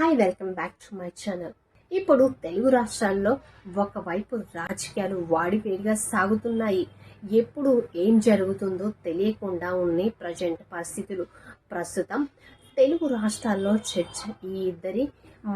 Hi welcome back to my channel. ఇప్పుడు తెలుగు రాష్ట్రాల్లో ఒకవైపు రాజకీయాలు వాడివేడిగా సాగుతున్నాయి. ఎప్పుడు ఏం జరుగుతుందో తెలియకుండా ఉన్నాయి ప్రజెంట్ పరిస్థితులు. ప్రస్తుతం తెలుగు రాష్ట్రాల్లో చర్చ ఈ ఇద్దరి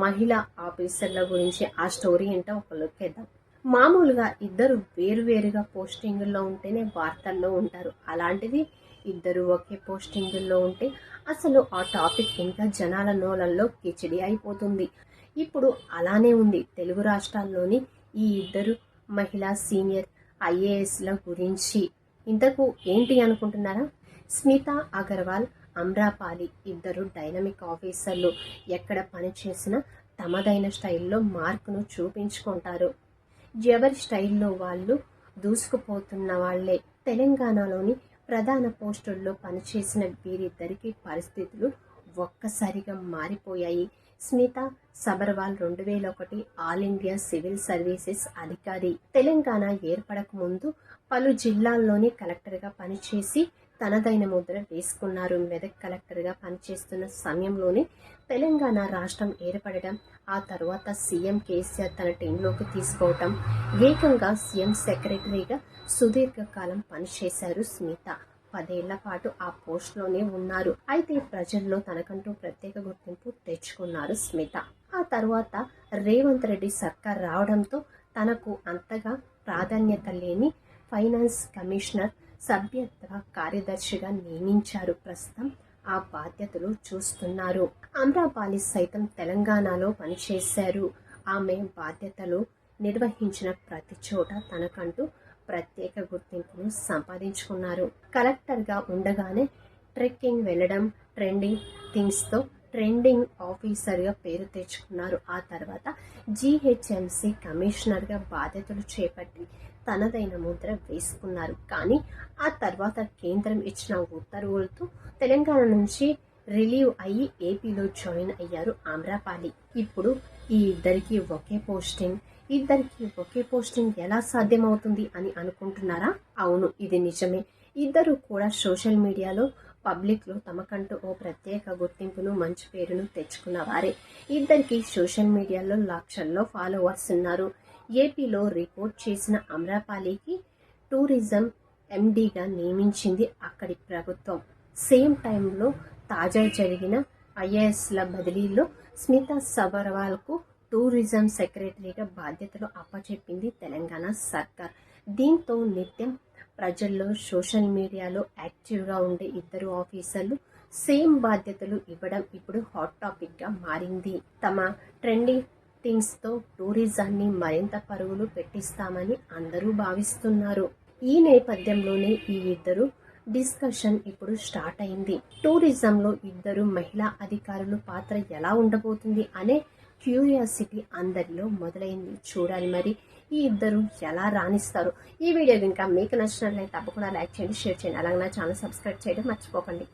మహిళా ఆఫీసర్ల గురించి ఆ స్టోరీ ఏంటో ఒక లుక్ ఇద్దాం మామూలుగా ఇద్దరు వేరువేరుగా పోస్టింగుల్లో ఉంటేనే వార్తల్లో ఉంటారు. అలాంటిది ఇద్దరు ఒకే పోస్టింగుల్లో ఉంటే అసలు ఆ టాపిక్ ఇంకా జనాల నోలల్లో కిచిడి అయిపోతుంది. ఇప్పుడు అలానే ఉంది. తెలుగు రాష్ట్రాల్లోని ఈ ఇద్దరు మహిళా సీనియర్ ఐఏఎస్ల గురించి. ఇంతకు ఏంటి అనుకుంటున్నారా? స్మిత అగర్వాల్ అమ్రాపాలి ఇద్దరు డైనమిక్ ఆఫీసర్లు ఎక్కడ పనిచేసినా తమదైన స్టైల్లో మార్కును చూపించుకుంటారు. ఎవరి స్టైల్లో వాళ్ళు దూసుకుపోతున్న వాళ్ళే తెలంగాణలోని ప్రధాన పోస్టుల్లో పనిచేసిన వీరిద్దరికి పరిస్థితులు ఒక్కసారిగా మారిపోయాయి. స్మిత సబర్వాల్ రెండు వేల ఒకటి ఆల్ ఇండియా సివిల్ సర్వీసెస్ అధికారి. తెలంగాణ ఏర్పడక ముందు పలు జిల్లాల్లోని కలెక్టర్గా పనిచేసి తనదైన ముద్ర వేసుకున్నారు. మెదక్ కలెక్టర్గా పనిచేస్తున్న సమయంలోనే తెలంగాణ రాష్ట్రం ఏర్పడడం ఆ తర్వాత సీఎం కేసీఆర్ తన టీంలోకి తీసుకోవటం ఏకంగా సీఎం సెక్రటరీగా సుదీర్ఘకాలం పనిచేశారు స్మిత. పదేళ్ళ పాటు ఆ పోస్ట్లోనే ఉన్నారు. అయితే ప్రజల్లో తనకంటూ ప్రత్యేక గుర్తింపు తెచ్చుకున్నారు స్మిత. ఆ తర్వాత రేవంత్ రెడ్డి సర్కార్ రావడంతో తనకు అంతగా ప్రాధాన్యత లేని ఫైనాన్స్ కమిషనర్ సభ్యత్వ కార్యదర్శిగా నియమించారు. ప్రస్తుతం ఆ బాధ్యతలు చూస్తున్నారు. అమ్రాపాలి సైతం తెలంగాణలో పనిచేశారు. ఆమె బాధ్యతలు నిర్వహించిన ప్రతి చోట తనకంటూ ప్రత్యేక గుర్తింపును సంపాదించుకున్నారు. కలెక్టర్గా ఉండగానే ట్రెక్కింగ్ వెళ్ళడం ట్రెండింగ్ థింగ్స్తో ట్రెండింగ్ ఆఫీసర్గా పేరు తెచ్చుకున్నారు. ఆ తర్వాత జీహెచ్ఎంసీ కమిషనర్గా బాధ్యతలు చేపట్టి తనదైన ముద్ర వేసుకున్నారు. కానీ ఆ తర్వాత కేంద్రం ఇచ్చిన ఉత్తర్వులతో తెలంగాణ నుంచి రిలీవ్ అయ్యి ఏపీలో జాయిన్ అయ్యారు ఆమ్రపాలి. ఇప్పుడు ఈ ఇద్దరికి ఒకే పోస్టింగ్. ఇద్దరికి ఒకే పోస్టింగ్ ఎలా సాధ్యమవుతుంది అని అనుకుంటున్నారా? అవును ఇది నిజమే. ఇద్దరు కూడా సోషల్ మీడియాలో పబ్లిక్లో తమకంటూ ఓ ప్రత్యేక గుర్తింపును మంచి పేరును తెచ్చుకున్న వారే. ఇద్దరికి సోషల్ మీడియాలో లక్షల్లో ఫాలోవర్స్ ఉన్నారు. ఏపీలో రిపోర్ట్ చేసిన అమ్రాపాలికి టూరిజం ఎండీగా నియమించింది అక్కడి ప్రభుత్వం. సేమ్ టైంలో తాజా జరిగిన ఐఏఎస్ల బదిలీలో స్మిత సబర్వాల్కు టూరిజం సెక్రటరీగా బాధ్యతలు అప్పచెప్పింది తెలంగాణ సర్కార్. దీంతో నిత్యం ప్రజల్లో సోషల్ మీడియాలో యాక్టివ్గా ఉండే ఇద్దరు ఆఫీసర్లు సేమ్ బాధ్యతలు ఇవ్వడం ఇప్పుడు హాట్ టాపిక్గా మారింది. తమ ట్రెండింగ్ థింగ్స్తో టూరిజాన్ని మరింత పరుగులు పెట్టిస్తామని అందరూ భావిస్తున్నారు. ఈ నేపథ్యంలోనే ఈ ఇద్దరు డిస్కషన్ ఇప్పుడు స్టార్ట్ అయింది. టూరిజంలో ఇద్దరు మహిళా అధికారులు పాత్ర ఎలా ఉండబోతుంది అనే క్యూరియాసిటీ అందరిలో మొదలైంది చూడాలి మరి. ఈ ఇద్దరు ఎలా రాణిస్తారు? ఈ వీడియో ఇంకా మీకు నచ్చినట్లయితే తప్పకుండా లైక్ చేయండి షేర్ చేయండి అలాగే నా ఛానల్ సబ్స్క్రైబ్ చేయడం మర్చిపోకండి.